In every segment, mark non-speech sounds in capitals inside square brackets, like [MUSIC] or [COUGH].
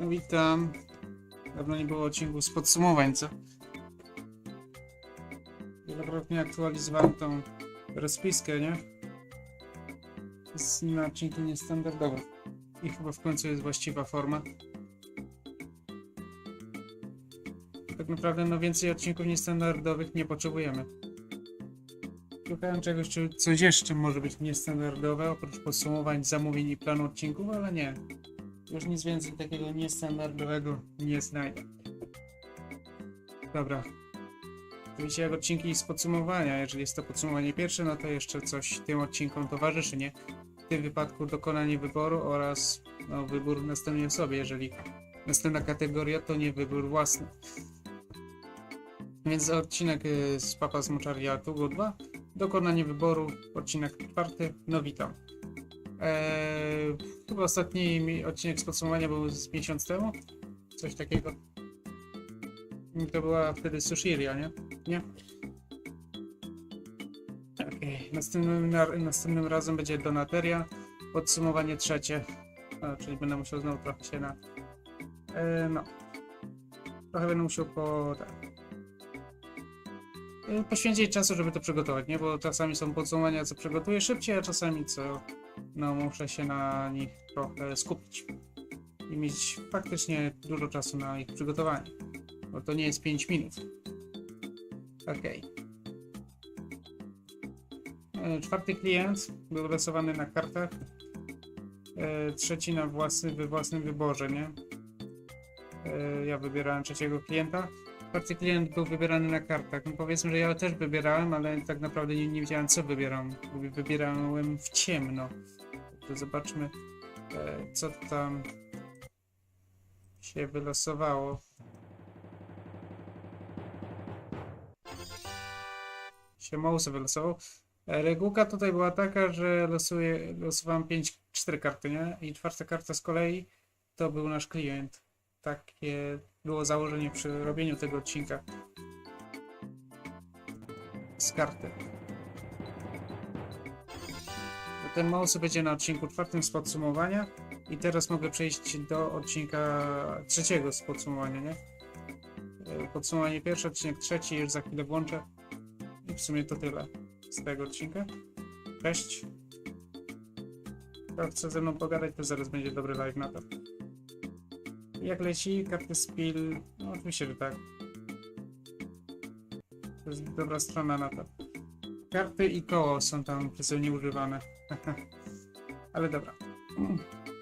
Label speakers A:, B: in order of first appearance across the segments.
A: Witam. Dawno nie było odcinku z podsumowań, co? Wielokrotnie aktualizowałem tą rozpiskę, nie? Z na odcinki niestandardowe. I chyba w końcu jest właściwa forma. Tak naprawdę no więcej odcinków niestandardowych nie potrzebujemy. Szukałem czegoś, czy coś jeszcze może być niestandardowe, oprócz podsumowań, zamówień i planu odcinków, ale nie. Już nic więcej takiego niestandardowego nie znajdę. Dobra. Oczywiście jak odcinki z podsumowania, jeżeli jest to podsumowanie pierwsze, no to jeszcze coś tym odcinkom towarzyszy, nie? W tym wypadku dokonanie wyboru oraz no, wybór następnej osoby, jeżeli następna kategoria to nie wybór własny. Więc odcinek y, z Papa z Moczariatu Go 2, dokonanie wyboru, odcinek czwarty, no witam. Eee, chyba ostatni odcinek z podsumowania był z miesiąc temu. Coś takiego. I To była wtedy Sushiria, nie? Nie? Okej. Następnym, na- następnym razem będzie Donateria. Podsumowanie trzecie. A, czyli będę musiał znowu trochę się na... E, no. Trochę będę musiał po... Tak. E, Poświęcić czasu, żeby to przygotować, nie? Bo czasami są podsumowania, co przygotuję szybciej, a czasami co no muszę się na nich trochę skupić i mieć faktycznie dużo czasu na ich przygotowanie, bo to nie jest 5 minut. Okej. E, Czwarty klient był losowany na kartach. E, Trzeci na własny, we własnym wyborze, nie? E, Ja wybierałem trzeciego klienta. Czwarty klient był wybierany na kartach. No powiedzmy, że ja też wybierałem, ale tak naprawdę nie, nie wiedziałem co wybieram. Wybierałem w ciemno. To zobaczmy, e, co tam się wylosowało. Się mouse wylosował. E, Regułka tutaj była taka, że losuję, losowałem 5, 4 karty, nie? I czwarta karta z kolei to był nasz klient. Takie było założenie przy robieniu tego odcinka. Z karty. Ten mouse będzie na odcinku czwartym z podsumowania. I teraz mogę przejść do odcinka trzeciego z podsumowania, nie? E, Podsumowanie pierwszy, odcinek trzeci, już za chwilę włączę. I w sumie to tyle z tego odcinka. Cześć. Kto chce ze mną pogadać, to zaraz będzie dobry live na to. Jak leci karty spill? No oczywiście, że tak. To jest dobra strona na to. Karty i koło są tam przecież używane. [LAUGHS] Ale dobra.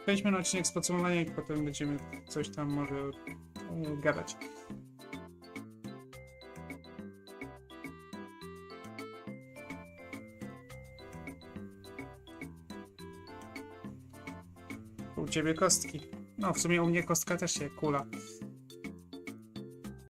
A: Przejdźmy na odcinek z podsumowania i potem będziemy coś tam może e, gadać. U ciebie kostki. No, w sumie u mnie kostka też się kula.